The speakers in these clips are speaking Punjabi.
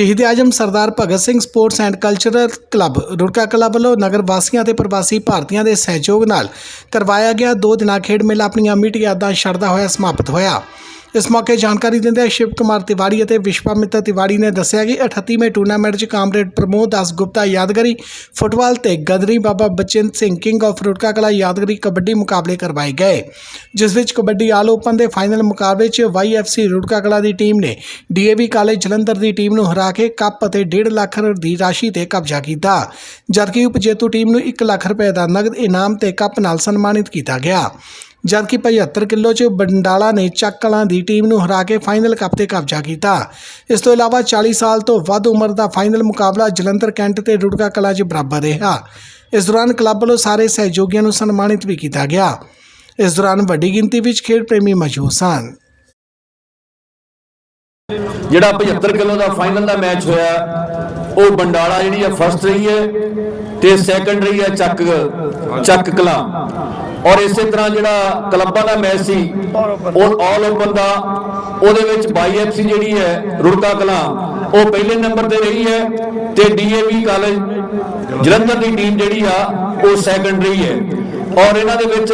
ਸ਼ਹੀਦ ਆਜਮ ਸਰਦਾਰ Bhagat Singh sports and cultural club Rurka club ਵੱਲੋਂ ਨਗਰ ਵਾਸੀਆਂ ਤੇ ਪ੍ਰਵਾਸੀ ਭਾਰਤੀਆਂ ਦੇ ਸਹਿਯੋਗ ਨਾਲ ਕਰਵਾਇਆ ਗਿਆ ਦੋ ਦਿਨਾ ਖੇਡ ਮੇਲਾ ਆਪਣੀਆਂ ਮਿੱਟ ਯਾਦਾਂ ਛੱਡਦਾ ਹੋਇਆ ਸਮਾਪਤ ਹੋਇਆ। ਇਸ ਮੌਕੇ ਜਾਣਕਾਰੀ ਦਿੰਦਿਆਂ ਸ਼ਿਵ ਕੁਮਾਰ ਤਿਵਾੜੀ ਅਤੇ ਵਿਸ਼ਵਾਮਿੱਤਰ ਤਿਵਾੜੀ ਨੇ ਦੱਸਿਆ ਕਿ 38ਵੇਂ ਟੂਰਨਾਮੈਂਟ 'ਚ ਕਾਮਰੇਡ ਪ੍ਰਮੋਦ ਦਾਸ ਗੁਪਤਾ ਯਾਦਗਾਰੀ, ਫੁੱਟਬਾਲ ਤੇ ਗਦਰੀ ਬਾਬਾ ਬਚਨ ਸਿੰਘ ਕਿੰਗ ਆਫ ਰੁੜਕਾ ਕਲਾ ਯਾਦਗਾਰੀ ਕਬੱਡੀ ਮੁਕਾਬਲੇ ਕਰਵਾਏ ਗਏ। ਜਿਸ ਵਿੱਚ ਕਬੱਡੀ ਆਲ ਓਪਨ ਦੇ ਫਾਈਨਲ ਮੁਕਾਬਲੇ 'ਚ YFC ਰੁੜਕਾ ਕਲਾ ਦੀ ਟੀਮ ਨੇ DAV ਕਾਲਜ ਜਲੰਧਰ ਦੀ ਟੀਮ ਨੂੰ ਹਰਾ ਕੇ ਕੱਪ ਅਤੇ 1.5 ਲੱਖ ਦੀ ਰਾਸ਼ੀ ਤੇ ਕਬਜ਼ਾ ਕੀਤਾ, ਜਦਕਿ ਉਪਜੇਤੂ ਟੀਮ ਨੂੰ 1 ਲੱਖ ਰੁਪਏ ਦਾ ਨਗਦ ਇਨਾਮ ਤੇ ਕੱਪ ਨਾਲ ਸਨਮਾਨਿਤ ਕੀਤਾ ਗਿਆ। ਜਦਕਿ 75 ਕਿਲੋ 'ਚ ਬੰਡਾਲਾ ਨੇ ਚੱਕ ਦੀ ਟੀਮ ਨੂੰ ਹਰਾ ਕੇ ਫਾਈਨਲ ਕੱਪ ਤੇ ਕਬਜ਼ਾ ਕੀਤਾ। ਇਸ ਤੋਂ ਇਲਾਵਾ 40 ਸਾਲ ਤੋਂ ਵੱਧ ਉਮਰ ਦਾ ਫਾਈਨਲ ਮੁਕਾਬਲਾ ਜਲੰਧਰ ਕੈਂਟ ਤੇ ਰੁੜਕਾ ਕਲਾਂ 'ਚ ਬਰਾਬਰ ਰਿਹਾ। ਇਸ ਦੌਰਾਨ ਕਲੱਬ ਵੱਲੋਂ ਸਾਰੇ ਸਹਿਯੋਗੀਆਂ ਨੂੰ ਸਨਮਾਨਿਤ ਵੀ ਕੀਤਾ ਗਿਆ। ਇਸ ਦੌਰਾਨ ਵੱਡੀ ਗਿਣਤੀ ਵਿੱਚ ਖੇਡ ਪ੍ਰੇਮੀ ਮੌਜੂਦ ਸਨ। ਜਿਹੜਾ 75 ਕਿਲੋ ਦਾ ਫਾਈਨਲ ਦਾ ਮੈਚ ਹੋਇਆ, ਉਹ ਬੰਡਾਲਾ ਜਿਹੜੀ ਆ ਫਸਟ ਰਹੀ ਹੈ ਤੇ ਸੈਕੰਡ ਰਹੀ ਹੈ ਚੱਕ ਚੱਕ ਕਲਾ। ਔਰ ਇਸੇ ਤਰ੍ਹਾਂ ਜਿਹੜਾ ਕਲੱਬਾਂ ਦਾ ਮੈਚ ਸੀ, ਉਹ ਆਲ ਓਪਨ ਦਾ ਉਹਦੇ ਵਿੱਚ 22FC ਜਿਹੜੀ ਹੈ, ਰੁੜਕਾ ਕਲਾਂ, ਉਹ ਪਹਿਲੇ ਨੰਬਰ ਤੇ ਰਹੀ ਹੈ ਤੇ ਡੀਏਵੀ ਕਾਲਜ ਜਲੰਧਰ ਦੀ ਟੀਮ ਜਿਹੜੀ ਆ, ਉਹ ਸੈਕੰਡ ਰਹੀ ਹੈ। ਔਰ ਇਹਨਾਂ ਦੇ ਵਿੱਚ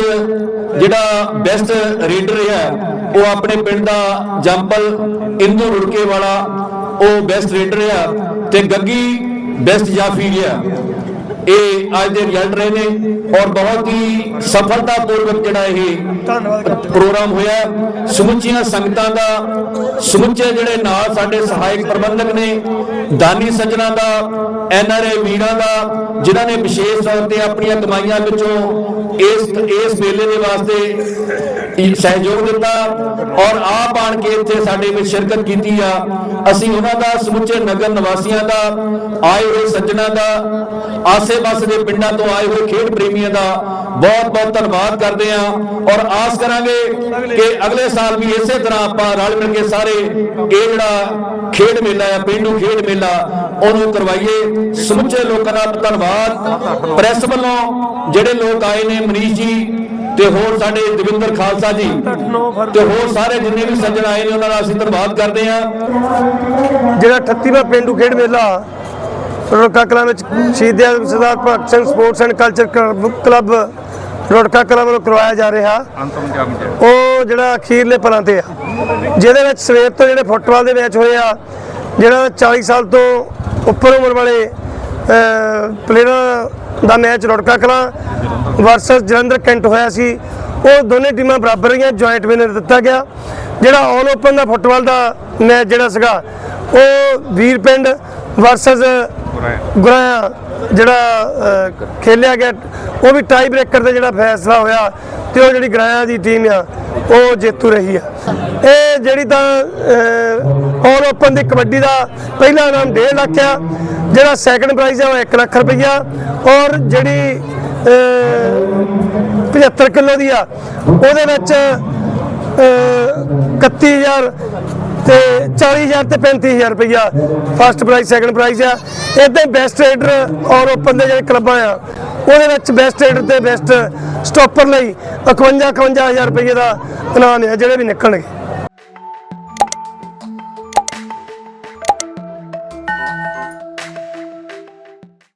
ਜਿਹੜਾ ਬੈਸਟ ਰੇਡਰ ਹੈ ਉਹ ਆਪਣੇ ਪਿੰਡ ਦਾ ਜੰਪਲ ਇੰਦੂ ਰੁੜਕੇ ਵਾਲਾ, ਉਹ ਬੈਸਟ ਰੇਡਰ ਆ ਤੇ ਗੱਗੀ ਬੈਸਟ ਜਾਫੀ ਆ ਇਹ ਅੱਜ ਦੇ ਰਿਜ਼ਲਟ ਰਹੇ ਨੇ ਔਰ ਬਹੁਤ ਹੀ ਸਫਲਤਾਪੂਰਵਕ ਜਿਹੜਾ ਇਹ ਪ੍ਰੋਗਰਾਮ ਹੋਇਆ ਸਮੁੱਚੀਆਂ ਸੰਗਤਾਂ ਦਾ, ਸਮੁੱਚੇ ਜਿਹੜੇ ਨਾਲ ਸਾਡੇ ਸਹਾਇਕ ਪ੍ਰਬੰਧਕ ਨੇ, ਦਾਨੀ ਸੱਜਣਾ ਦਾ, ਐਨ ਆਰ ਆਈ ਵੀਰਾਂ ਦਾ, ਜਿਨ੍ਹਾਂ ਨੇ ਵਿਸ਼ੇਸ਼ ਤੌਰ ਤੇ ਆਪਣੀਆਂ ਕਮਾਈਆਂ ਵਿੱਚੋਂ ਇਸ ਇਸ ਮੇਲੇ ਦੇ ਵਾਸਤੇ ਸਹਿਯੋਗ ਦਿੱਤਾ ਔਰ ਆਪ ਆਣ ਕੇ ਇੱਥੇ ਸਾਡੇ ਵਿੱਚ ਸ਼ਿਰਕਤ ਕੀਤੀ ਆ। ਅਸੀਂ ਉਹਨਾਂ ਦਾ ਸਮੁੱਚੇ ਨਗਰ ਨਿਵਾਸੀਆਂ ਦਾ, ਆਏ ਹੋਏ ਸੱਜਣਾ ਦਾ, ਆਸੇ ਆਸੇ-ਪਾਸੇ ਦੇ ਪਿੰਡਾਂ ਤੋਂ ਆਏ ਹੋਏ ਖੇਡ ਪ੍ਰੇਮੀਆਂ ਦਾ ਬਹੁਤ-ਬਹੁਤ ਧੰਨਵਾਦ ਕਰਦੇ ਆ ਔਰ ਆਸ ਕਰਾਂਗੇ ਕਿ ਅਗਲੇ ਸਾਲ ਵੀ ਇਸੇ ਤਰ੍ਹਾਂ ਆਪਾਂ ਰਲ ਮਿਲ ਕੇ ਸਾਰੇ ਇਹ ਜਿਹੜਾ ਖੇਡ ਮੇਲਾ ਆ, ਪਿੰਡੂ ਖੇਡ ਮੇਲਾ, ਉਹਨੂੰ ਕਰਵਾਈਏ। ਸਮੁੱਚੇ ਲੋਕਾਂ ਦਾ ਧੰਨਵਾਦ। ਪ੍ਰੈਸ ਵੱਲੋਂ ਜਿਹੜੇ ਲੋਕ ਆਏ ਨੇ, ਮਨੀਸ਼ ਜੀ ਤੇ ਹੋਰ ਸਾਡੇ ਦਵਿੰਦਰ ਖਾਲਸਾ ਜੀ ਤੇ ਹੋਰ ਸਾਰੇ ਜਿੰਨੇ ਵੀ ਸੱਜਣ ਆਏ ਨੇ, ਉਹਨਾਂ ਦਾ ਅਸੀਂ ਧੰਨਵਾਦ ਕਰਦੇ ਹਾਂ। ਜਿਹੜਾ 38ਵਾਂ ਪਿੰਡੂ ਖੇਡ ਮੇਲਾ ਰੋੜਕਾ ਕਲਾਂ ਵਿੱਚ ਸ਼ਹੀਦ ਆਜ਼ਮ ਸਰਦਾਰ Bhagat Singh sports and culture club Rurka Kalan ਵੱਲੋਂ ਕਰਵਾਇਆ ਜਾ ਰਿਹਾ। ਉਹ ਜਿਹੜਾ ਅਖੀਰਲੇ ਪਲਾਂ ਤੇ ਆ ਜਿਹਦੇ ਵਿੱਚ ਸਵੇਰ ਤੋਂ ਜਿਹੜੇ ਫੁੱਟਬਾਲ ਦੇ ਮੈਚ ਹੋਏ ਆ ਜਿਹੜਾ 40 ਸਾਲ ਤੋਂ ਉੱਪਰ ਉਮਰ ਵਾਲੇ ਪਲੇਅਰਾਂ ਦਾ match Rorka Kalan versus Jalandhar cantt ਹੋਇਆ ਸੀ ਉਹ ਦੋਨੇ ਟੀਮਾਂ ਬਰਾਬਰ ਰਹੀਆਂ ਜੁਆਇੰਟ ਵਿਨਰ ਦਿੱਤਾ ਗਿਆ। ਜਿਹੜਾ ਆਲ ਓਪਨ ਦਾ ਫੁੱਟਬਾਲ ਦਾ ਮੈਚ ਜਿਹੜਾ ਸੀਗਾ ਉਹ ਵੀਰ ਪਿੰਡ ਵਰਸਸ ਗੁਰਾਇਆ। ਜਿਹੜਾ ਖੇਲਿਆ ਗਿਆ ਉਹ ਵੀ ਟਾਈ ਬ੍ਰੇਕਰ ਤੇ ਜਿਹੜਾ ਫੈਸਲਾ ਹੋਇਆ ਤੇ ਉਹ ਜਿਹੜੀ ਗਰਾਇਆ ਦੀ ਟੀਮ ਆ ਉਹ ਜੇਤੂ ਰਹੀ ਆ। ਇਹ ਜਿਹੜੀ ਤਾਂ ਆਲ ਓਪਨ ਦੀ ਕਬੱਡੀ ਦਾ ਪਹਿਲਾ ਨਾਮ 1.5 ਲੱਖ ਆ ਜਿਹੜਾ ਸੈਕੰਡ ਪ੍ਰਾਈਜ਼ ਆ ਉਹ 1 ਲੱਖ ਰੁਪਈਆ ਔਰ ਜਿਹੜੀ ਅਹ, 75 ਕਿਲੋ ਦੀ ਆ ਉਹਦੇ ਵਿੱਚ ਅਹ, 31000 ਤੇ 40000 ਤੇ 35000 ਰੁਪਇਆ ਫਸਟ ਪ੍ਰਾਈਜ਼ ਸੈਕੰਡ ਪ੍ਰਾਈਜ਼ ਆ। ਇਦਾਂ ਹੀ ਬੈਸਟ ਰੇਡਰ ਔਰ ਓਪਨ ਦੇ ਜਿਹੜੇ ਕਲੱਬਾਂ ਆ, ਉਹਦੇ ਵਿੱਚ ਬੈਸਟ ਰੇਡਰ ਤੇ ਬੈਸਟ ਸਟਾਪਰ ਲਈ 51 51000 ਰੁਪਏ ਦਾ ਇਨਾਮ ਆ, ਜਿਹੜੇ ਵੀ ਨਿਕਲਣਗੇ।